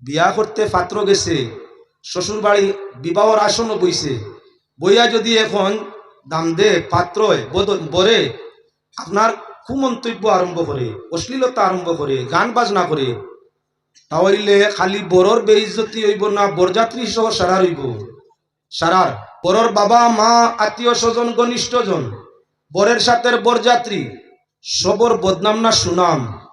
বিয়া করতে পাত্র গেছে শ্বশুর বাড়ি বিবাহর আসনও বইছে। বইয়া যদি এখন দাম দে পাত্রয় বদ- বরে, আপনার কুমন্তব্য আরম্ভ করে, অশ্লীলতা আরম্ভ করে, গান বাজনা করে তাহলে খালি বড়র বেইজ্জতি হইব না, বরযাত্রী সহ সারার হইব সারার বড়র বাবা, মা, আত্মীয় স্বজন, ঘনিষ্ঠজন, বরের সাথে বরযাত্রী, সবর বদনাম না সুনাম।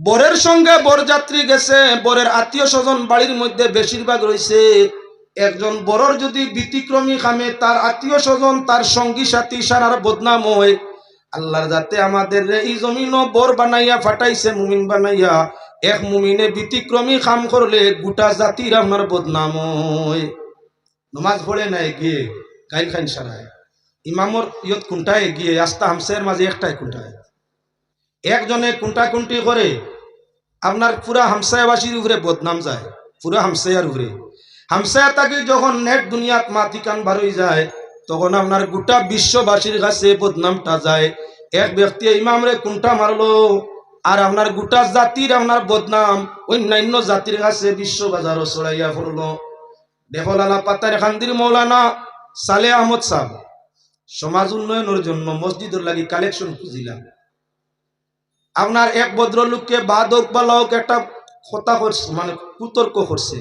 বরের সঙ্গে বরযাত্রী গেছে, বরের আত্মীয় স্বজন বাড়ির মধ্যে বেশিরভাগ রয়েছে। একজন বড়র যদি ব্যতিক্রমী খামে তার আত্মীয় স্বজন, তার সঙ্গী সাথী, সারার বদনাম হয়। আল্লাহর যাতে আমাদের এই জমিন বর বানাইয়া ফাটাইছে, মুমিন বানাইয়া। এক মুমিনে ব্যতিক্রমী খাম করলে গোটা জাতির আপনার বদনাম হয়। নমাজ পড়ে নাই গিয়ে, গাইল খাইন সারায়। ইমামর ইয়ত কুণ্ঠায় গিয়ে, আস্তা হামসের মাঝে একটাই কুণ্ঠায়। একজনে কুণ্টা কুণ্টি করে আপনার পুরা হামসায়াবাসীর উপরে বদনাম যায়, পুরা হামসায়ার উপরে। হামসায়া তাকে যখন নেট দুনিয়াত মাতিকান বারোই যায়, তখন আপনার গোটা বিশ্ববাসীর কাছে বদনামটা যায়। এক ব্যক্তি ইমামরে কুণ্টা মারলো, আর আপনার গোটা জাতির আপনার বদনাম অন্যান্য জাতির কাছে বিশ্ব বাজারও ছড়াইয়া পড়ল। দেখো লালা পাতার খান্দির মৌলানা সালে আহমদ সাহ সমাজ উন্নয়নের জন্য মসজিদের লাগি কালেকশন খুঁজিলাম। আপনার এক ভদ্রলোককে বাদ হোক বা হোক একটা কথা করছে মানে কুতর্ক করছে।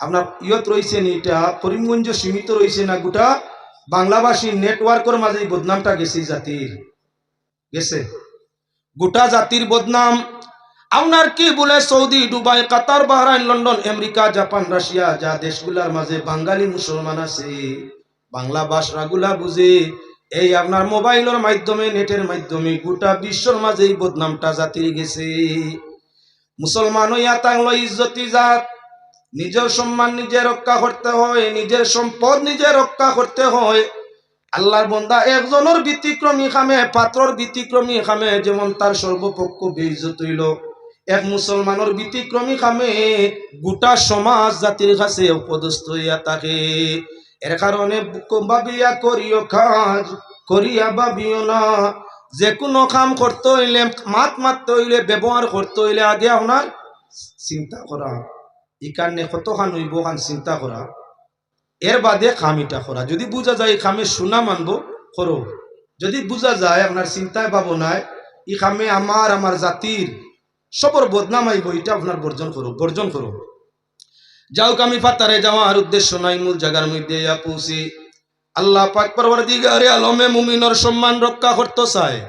আপনার ইয়ত রয়েছে এটা করিমগঞ্জ সীমিত রয়েছে না, গোটা বাংলাভাষী নেটওয়ার্কের মাঝে বদনামটা গেছে জাতির। গেছে? গোটা জাতির বদনাম। আপনার কি বলে Saudi, Dubai, Qatar, Bahrain, London, America, Japan, Russia, যা দেশগুলার মাঝে বাঙালি মুসলমান আছে বাংলা ভাষাগুলা বুঝে এই আপনার মোবাইলের মাধ্যমে, নেটের মাধ্যমে গোটা বিশ্বর মাঝে এই বদনামটা জাতির গেছে। মুসলমান হইয়া তাংলো ইজ্জতি জাত, নিজের সম্মান নিজে রক্ষা করতে হয়, নিজের সম্পদ নিজে রক্ষা করতে হয়। আল্লাহর বন্দা একজনের ব্যতিক্রমী খামে, পাত্রর ব্যতিক্রমী খামে, যেমন তার সর্বপক্ষ বেইজ্জত হইল। এক মুসলমানের ব্যতিক্রমী খামে গোটা সমাজ জাতির কাছে উপদস্থ হইয়া থাকে। এর কারণে ভাবিয়া করিও কাজ, করিয়া ভাবিও না। যে কোনো কাম করতে হইলে, মাত মারতে হইলে, ব্যবহার করতে হইলে আগে আপনার চিন্তা করা। এই কারণে কতখান হইব খান চিন্তা করা। এর বাদে খামিটা করা। যদি বোঝা যায় এই খামে সোনা মানবো, করো। যদি বোঝা যায় আপনার চিন্তায় ভাবনায় এই খামে আমার আমার জাতির সবর বদনাম আইব এটা আপনার বর্জন করো বর্জন করো। যাও আমি ফাতারে যাওয়ার উদ্দেশ্য নাই, মূল জায়গার মধ্যে পৌঁছি আল্লাহ পাক আলমে মুমিনর সম্মান রক্ষা করতে চায়।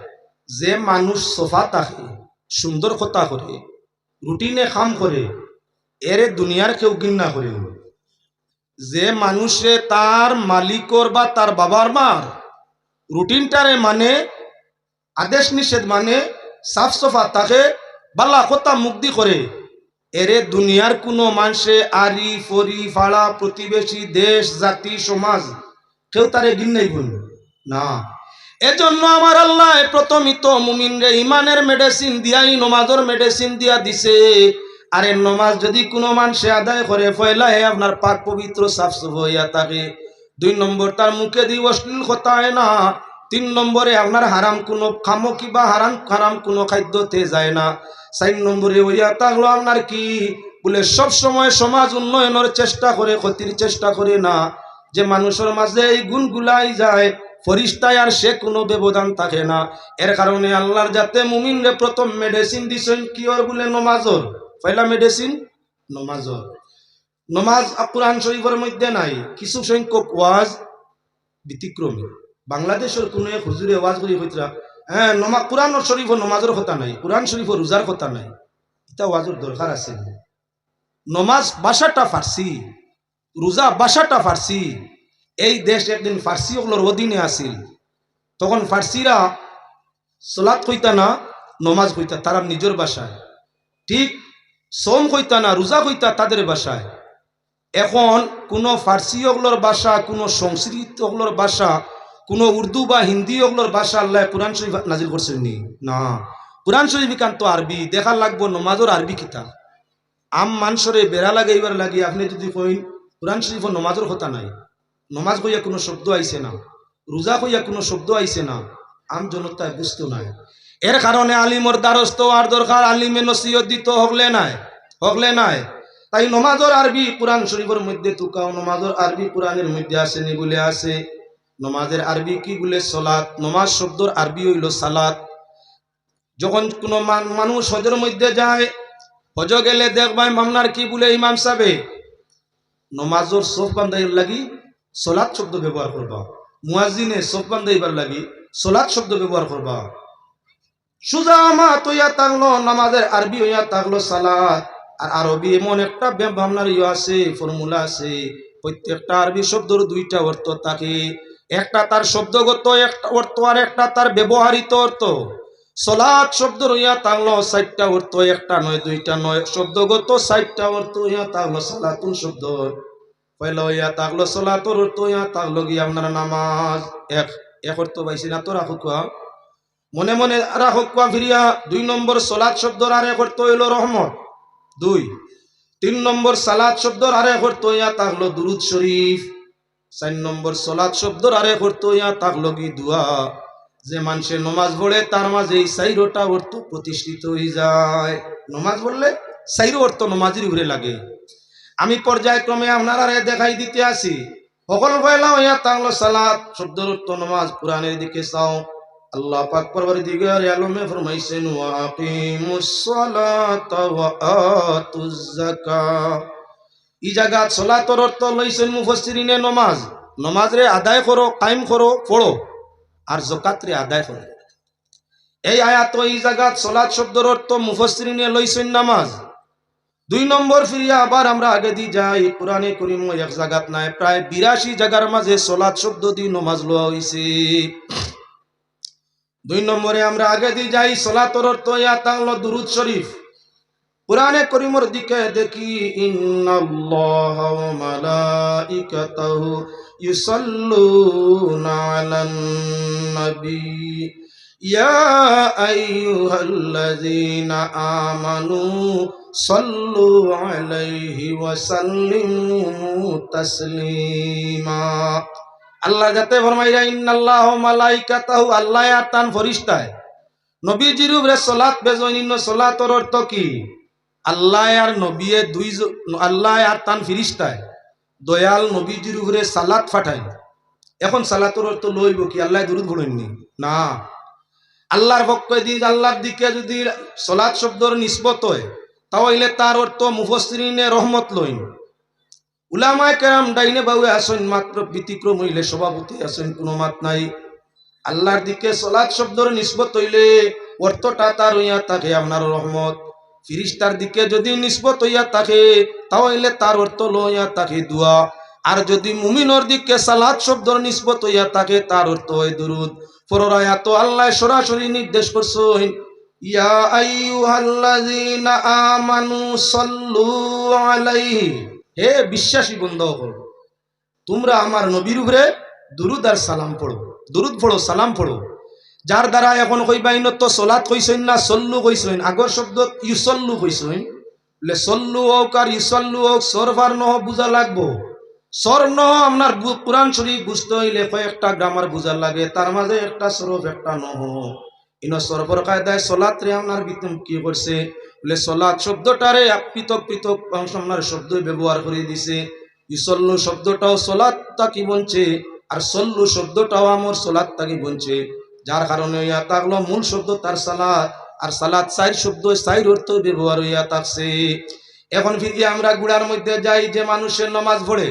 যে মানুষ সোফা থাকে সুন্দর কথা করে, রুটিনে কাম করে, এরে দুনিয়ার কেউ ঘৃণা করে যে মানুষে তার মালিকর বা তার বাবার মার রুটিনটারে মানে আদেশ নিষেধ মানে সাফ সফা তাকে, বালা কথা মুক্তি করে এরে দুনিয়ার কোনো মানুষে আরি, ফরি, ফাড়া, প্রতিবেশী, দেশ, জাতি, সমাজ, কেউ তারে ঘিন্নাই গুণ না। এজন্য আমার আল্লাহ প্রথমই তো মুমিন রে ইমানের মেডিসিন দিয়াই, নমাজের মেডিসিন দিয়া দিছে। আরে নমাজ যদি কোনো মানুষে আদায় করে, ফয়লা হে আপনার পাক পবিত্র, সুফ হইয়া থাকে। দুই নম্বর, তার মুখে দিয়ে অশ্লীল কথা হয় না। তিন নম্বরে, আপনার হারাম কোনো খামো কিবা হারাম হারাম কোনো খাদ্যতে যায় না। চার নম্বরে হইয়া থাকল আপনার কি? বলে, সব সময় সমাজ উন্নয়নের চেষ্টা করে, ক্ষতির চেষ্টা করে না। যে মানুষের মাঝে এই গুণগুলাই যায়, ফরিস্তায় আর সে কোনো ব্যবধান থাকে না। এর কারণে আল্লাহর যাতে মুমিনরে প্রথম মেডিসিন দিছেন কিওর বলে, নমাজর। পয়লা মেডিসিন নমাজর। নমাজ কোরআন শরীফের মধ্যে নাই, কিছু সংখ্যক ওয়াজ ব্যতিক্রমী। বাংলাদেশের কোনো এক হুজুরে ওয়াজ করি হইতরা হ্যাঁ নমা কোরআন শরীফ নমাজের কথা নাই, কোরআন শরীফ রোজার কথা নাই। এটা ওয়াজের দরকার আছে। নমাজ বাসাটা ফার্সি, রোজা বাসাটা ফার্সি। এই দেশ একদিন ফার্সি ওগুলোর অধীনে আছিল। তখন ফার্সিরা সলাৎ কইতা না, নমাজ কইতা, তারা নিজের বাসায়। ঠিক সোম কইতা না, রোজা কইতা, তাদের বাসায়। এখন কোনো ফার্সি ওগুলোর ভাষা কোনো সংস্কৃত ওগুলোর ভাষা কোনো উর্দু বা হিন্দি ওগুলোর ভাষা আল্লাহ কোরআন শরীফ নাজিল করছেন নি। না কোরআন শরীফ কান তো আরবি দেখার লাগবো নমাজর আরবি কিতাব। আম মানসরে বেড়া লাগাইবার লাগি, আপনি যদি কইন কোরআন শরীফ নমাজর কথা নাই, নমাজ কইয়া কোনো শব্দ আইছে না, রোজা কইয়া কোনো শব্দ আইছে না, আম জনতায় বুঝতো নাই। এর কারণে আলিমর দ্বারস্থ আর দরকার, আলিমে নসিহত দিত হকলে নাই হকলে নাই। তাই নমাজর আরবি কোরআন শরীফের মধ্যে তুকাও নমাজর আরবি কোরআনের মধ্যে আসেনি বলে আছে। নমাজের আরবি কি বলে সলাৎ নমাজ শব্দর আরবি হইল সালাত। যখন কোনো মান- মানুষ হজের মধ্যে যায়, হজ গেলে দেখবাই মামনার কি বলে ইমাম সাহেবে? নমাজর সফ লাগি সলাৎ শব্দ ব্যবহার করবা। মুয়াজিনে সফ বান্ধাইবার লাগি সলাৎ শব্দ ব্যবহার করবা। সুজা আমা তৈয়া তাগলো, নামাজের আরবি হইয়া তাগলো সালাত। আর আরবি এমন একটা ভাবনার ইয়ে আছে, ফর্মুলা আছে। প্রত্যেকটা আরবি শব্দর দুইটা অর্থ থাকে। একটা তার শব্দগত, একটা অর্থ আর একটা তার ব্যবহারিত অর্থ। সলাৎ শব্দ রইয়া তাগলো ষাটটা অর্থ, একটা নয়, দুইটা নয়। শব্দগত ষাটটা অর্থ হইয়া তাগলো সালাতুন শব্দ। পয়লা হইয়া তাগলো সলাতর অর্থ হইয়া তাগলো গিয়া আপনার নামাজ। এক এক অর্থ পাইছি না তো, রাখো মনে মনে রাখো কোয়া ফিরিয়া, দুই নম্বর সলাৎ শব্দর আর এক অর্থ হইল রহমত। দুই, তিন নম্বর সালাদ শব্দর আরে অর্থ হইয়া তাগলো দুরুদ শরীফ। চার নম্বর সলাদ শব্দর আরে অর্থ হইয়া তাগলো কি দুয়া। যে মানুষে নমাজ পড়ে, তার মাঝে এই সাইরোটা অর্থ প্রতিষ্ঠিত হয়ে যায়। নমাজ পড়লে সাইরো অর্থ নমাজের উপরে লাগে। আমি পর্যায়ক্রমে আপনারা দেখাই দিতে আসি। সকল পয়লা হইয়া তাগলো সালাদ শব্দর অর্থ নমাজ কোরআনের দিকে চাও। আল্লাহ পাক পরবর্তীগার আলমে ফরমাইছেন, ওয়া আকিমুস সালাতা ওয়া আতুজ যাকাত। ই জায়গা সলাতর অর্থ লইছেন মুফসসিরিনে নমাজ। নমাজ রে আদায় করো কায়েম করো পড়ো আর যাকাত রে আদায় করো এই আয়াত এই জায়গাত সলাত শব্দর অর্থ মুফসসিরিনে লইছেন নামাজ। দুই নম্বর ফিরিয়া আবার আমরা আগে দি যাই, কোরআনে করিম এক জায়গাত নাই প্রায় বিরাশি জায়গার মাঝে সলাৎ শব্দ দিয়ে নমাজ লওয়া হইছে দুই নম্বরে আমরা আগে দিয়ে যাই সলাতর অর্থ ইয়া তাহলো দুরুদ শরীফ। কোরআনে করিমর দিকে দেখি, ইন্নাল্লাহ ওয়া মালাইকাতাহু ইয়া আমানু আল্লাহ যাতে মালাইকাতাহু, আল্লাহ তান ফরিস্তায়। নবীজির উপরে সলাত বেজনিন্য সলাতর অর্থ কি? আল্লাহ আর নবিয়ে দুই আল্লাহ আর তান ফিরিস্তায় দয়াল নবীজির উপরে সালাত ফাটাই এখন সালাতর অর্থ লইব কি? আল্লাহ দুরুদ ভরেননি না। আল্লাহর পক্ষ দিয়ে আল্লাহর দিকে যদি সলাৎ শব্দর নিষ্পত হয়, তাহলে তার অর্থ মুফসরিনে রহমত লইন। উলামায় কেরাম ডাইনে বাবু আসেন, মাত্র ব্যতিক্রম হইলে সভাপতি আসেন, কোনো মাত নাই। আল্লাহর দিকে সলাৎ শব্দর নিষ্পত হইলে অর্থটা তার হইয়া থাকে আপনার রহমত। ফিরিস্তার দিকে যদি নিসবত হইয়া থাকে তাহলে তার অর্থ লইয়া থাকে দুয়া। আর যদি মুমিনর দিকে সালাত শব্দর নিসবত হইয়া থাকে, তার অর্থ হয় দুরুদ। পররায়া আল্লাহ সরাসরি নির্দেশ করছেন, ইয়া আইয়ুহাল্লাযীনা আমানু সাল্লু আলাইহি। হে বিশ্বাসী বন্ধুগণ, তোমরা আমার নবীর উপরে দুরুদ আর সালাম পড়ো। দুরুদ পড়ো, সালাম পড়ো। যার দ্বারা এখন কইবাইন তো সলাত কইছেন না, সল্লু কইছেন আগর শব্দ ইউসল্লু কইছেন বলে সল্লু হোক আর ইউসল্লু হোক সরফার নহ বুঝা লাগবো। সর নহ আপনার কোরআন শরীফ বুঝতে হইলে কয়েকটা গ্রামার বুঝা লাগে, তার মাঝে একটা সরফ একটা নহ। ইন সরফর কায়দায় সলাত রে আপনার বিতম কি করছে? বলে সলাৎ শব্দটারে পৃথক পৃথক অংশ আপনার শব্দ ব্যবহার করে দিছে। ইসল্লু শব্দটাও সলাৎ তাকি বলছে? আর সল্লু শব্দটাও আমার সলাৎ তাকি বলছে? যার কারণে ইয়া থাকল মূল শব্দ তার সালাত, আর সালাত সাইর শব্দ সাইর অর্থ ব্যবহার হইয়া থাকছে। এখন ফিরিয়ে আমরা গুড়ার মধ্যে যাই, যে মানুষের নমাজ পড়ে,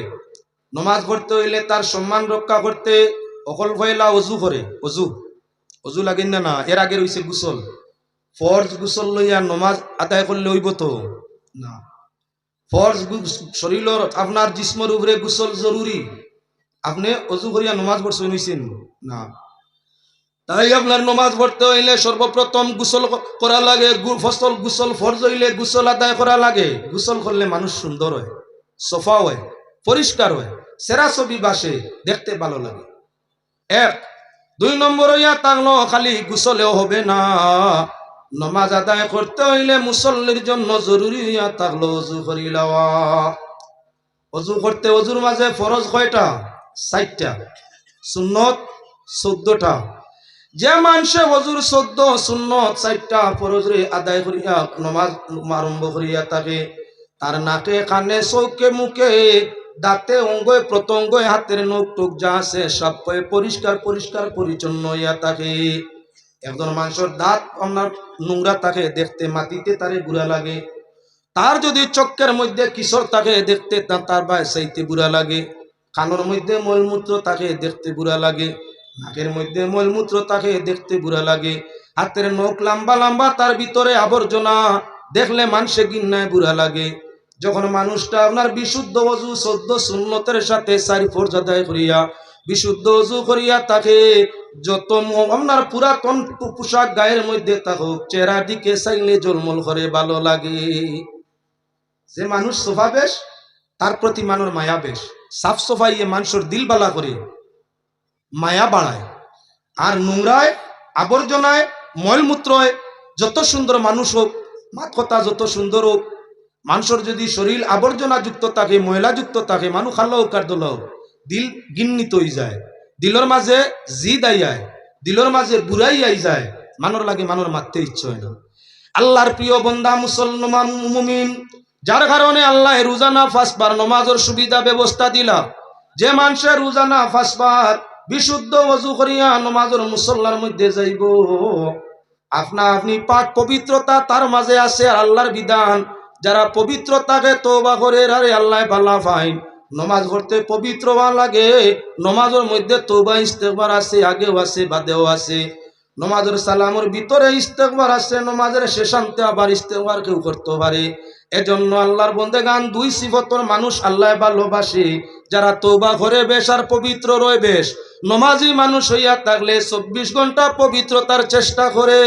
নমাজ পড়তে হইলে তার সম্মান রক্ষা করতে অকল ভয়লা অজু করে, অজু অজু লাগেন না না, এর আগে রয়েছে গুসল। ফরজ গুসল লইয়া নমাজ আদায় করলে হইব তো? না। ফরজ শরীরের আপনার জিসমর উপরে গুসল জরুরি। আপনি অজু করিয়া নমাজ পড়ছেন না। তাই আপনার নমাজ পড়তে হইলে সর্বপ্রথম গুসল করা লাগে ফসল গুসল ফরজ হইলে গুসল আদায় করা লাগে। গুসল করলে মানুষ সুন্দর হয় সফা হয়, পরিষ্কার হয়, সেরা ছবি বাসে, দেখতে ভালো লাগে। এক, দুই নম্বর হইয়া তাংলো, খালি গুসলেও হবে না। নমাজ আদায় করতে হইলে মুসল্লির জন্য জরুরি হইয়া থাকল অজু করি লওয়া। অজু করতে অজুর মাঝে ফরজ কয়টা? ষাটটা সুন্নত, চোদ্দটা। যে মানুষে অজুর চোদ্দ শূন্য ষাটটা ফরজ রে আদায় করিয়া নমাজ আরম্ভ করিয়া থাকে। তার নাকে কানে চৌকে মুখে, দাঁতে অঙ্গয় প্রত্যঙ্গয় হাতের নখ টুক যা আছে সব পরিষ্কার পরিষ্কার পরিচ্ছন্ন ইয়া থাকে। একজন মানুষের দাঁত আপনার নোংরা থাকে, দেখতে মাটিতে তারে বুড়া লাগে। তার যদি চক্কের মধ্যে কিশোর তাকে দেখতে তার বা সাইতে বুড়া লাগে। কানোর মধ্যে মলমূত্র তাকে দেখতে বুড়া লাগে। নাকের মধ্যে মলমূত্র তাকে দেখতে বুড়া লাগে। হাতের নখ লম্বা লম্বা, তার ভিতরে আবর্জনা। দেখলে মানুষে গিন্নায় বুড়া লাগে। যখন মানুষটা আপনার বিশুদ্ধ অজু, সদ্য সুন্নতের সাথে সারি ফরজাদায় করিয়া, বিশুদ্ধ অজু করিয়া তাকে যত আপনার পুরাতন পোশাক গায়ের মধ্যে থাকুক চেহারা দিকে চাইলে জলমল করে, ভালো লাগে। যে মানুষ সোফা বেশ, তার প্রতি মানুষ মায়া বেশ। সাফ সফাইয়ে মানুষের দিল বালা করে। মায়া বাড়ায়। আর নোংরায়, আবর্জনায়, মলমূত্রয় যত সুন্দর মানুষ হোক, মাত কথা যত সুন্দর হোক, মানুষের যদি শরীর আবর্জনা যুক্ত থাকে ময়লা যুক্ত থাকে, মানুষ খাল্লাও কার্দলাও দিল গিন্নিত হয়ে যায়। দিলর মাঝে জিদ আই যায় দিলর মাঝে বুড়াই আই যায়। মানুষ লাগে মানুষ মারতে ইচ্ছে হয় না। আল্লাহর প্রিয় বন্দা মুসলমান যার কারণে আল্লাহ রোজানা ফাঁসবার নমাজের সুবিধা, ব্যবস্থা দিলা যে মানুষের রোজানা ফাঁসবার বিশুদ্ধ অজু করিয়া নমাজের মুসল্লার মধ্যে যাইব। আপনা আপনি পাক পবিত্রতা তার মাঝে আছে আর আল্লাহর বিধান। যারা পবিত্রতাকে তোবা করে, আরে আল্লাহ পাল্লা ফাইন। নমাজ পড়তে পবিত্র লাগে, নমাজের মধ্যে তোবা ইস্তেকবার আছে, আগেও আছে, বাদেও আছে। নমাজের সালামের ভিতরে ইস্তেকবার আছে নমাজের শেষান্তে আবার ইস্তেকবার কেউ করতে পারে। এজন্য আল্লাহর বন্দে গান দুই সিফতর মানুষ আল্লাহ ভালোবাসে, যারা তৌবা ঘরে বেশ আর পবিত্র রয় বেশ। নমাজি মানুষ হইয়া থাকলে চব্বিশ ঘণ্টা পবিত্রতার চেষ্টা করে,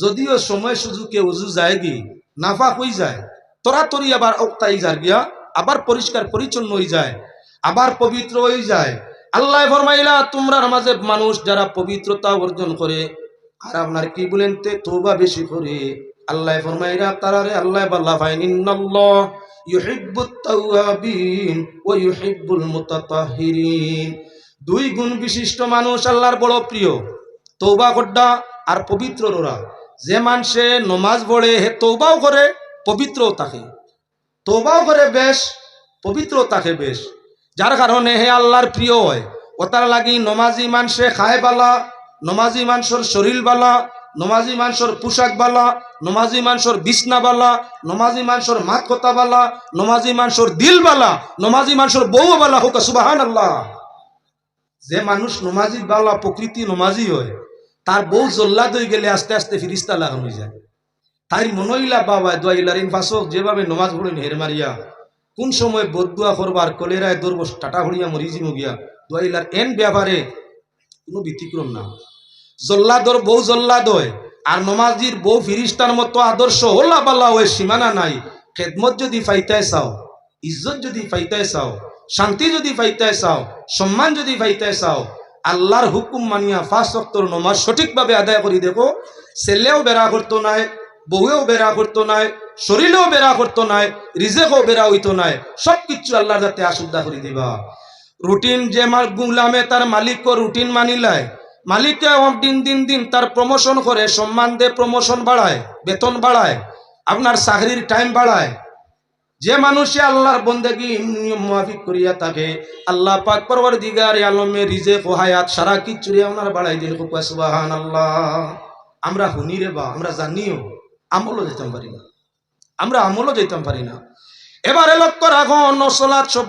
যদিও সময় সুযোগে উজু যায় কি নাফা হয়ে যায়। তরাতরি আবার অক্তাই যার গিয়া আবার পরিষ্কার পরিচ্ছন্ন হয়ে যায়, আবার পবিত্র হয়ে যায়। আল্লাহ ফরমাইলা তোমরা মাঝে মানুষ যারা পবিত্রতা অর্জন করে, আর আপনার কি বলেন তে? তোবা বেশি করে। আল্লাহ ফরমাইরা তারারে আল্লাহ বাল্লা ফাইন ইন্নাল্লাহ ইউহিব্বুত দুই গুণ বিশিষ্ট মানুষ আল্লাহর বড় প্রিয় তৌবা করডা আর পবিত্র ওরা যে মানুষে নমাজ পড়ে, হে তৌবাও করে, পবিত্রও থাকে। তৌবাও করে বেশ পবিত্র থাকে বেশ। যার কারণে হে আল্লাহর প্রিয় হয় ওটার লাগি নমাজি মানসে খায় বালা, নমাজি মানুষের শরীর বালা, নমাজি মানুষের পোশাক বালা, নমাজি মানুষের বিছনা বালা, নমাজি মানুষের মাত কথা বালা, নমাজি মানুষের দিল বালা, নমাজি মানুষের বউ বালা হোক সুবাহান আল্লাহ যে মানুষ নমাজি বালা, প্রকৃতি নমাজি হয়, তার বউ জল্লাদ হয়ে গেলে আস্তে আস্তে ফিরিস্তা লাগানো যায়। তাই মনইলা বাবা দোয়াইলারিন ফাঁসক যেভাবে নমাজ পড়েন হের মারিয়া কোন সময় বদুয়া করবার কলেরায় দৌড়ব টাটা হড়িয়া মরিজি মুগিয়া, দোয়াইলার এন ব্যাপারে কোনো ব্যতিক্রম না। জল্লাদর বউ জল্লাদ হয় আর নমাজির বউ ফিরিস্তার মতো আদর্শ হোল্লা পাল্লা হয় সীমানা নাই। খেদমত যদি ফাইতায় চাও, ইজ্জত যদি ফাইতায় চাও, শান্তি যদি ফাইতায় চাও, সম্মান যদি ফাইতায় চাও, আল্লাহর হুকুম মানিয়া ফাঁস অক্তর নমাজ সঠিকভাবে আদায় করি দেখো। ছেলেও বেড়া করতো নাই, বউয়েও বেড়া করতো নাই শরীরেও বেড়া করতো নাই, রিজেকও বেড়া হইতো নাই সব কিছু আল্লাহর যাতে আসুদ্ধা করে দিবা। রুটিন যে গুলামে তার মালিকও রুটিন মানিলায় মালিককে দিন দিন দিন তার প্রমোশন করে, সম্মান দিয়ে প্রমোশন বাড়ায়, বেতন বাড়ায়, আপনার চাকরির টাইম বাড়ায়। যে মানুষে আল্লাহর বন্দেগি নিয়ম মাফিক করিয়া থাকে, আল্লাহ পাক পরবর দিগার আলমে রিজে হায়াত সারা কিচ্ছুরি আপনার বাড়াই দিল সুবাহান আল্লাহ আমরা শুনি রে বা, আমরা জানিও, আমলও যেতাম পারি না। আমরা আমলও যেতাম পারি না। এবারে লক্ষ্য রাখো নসলাত সব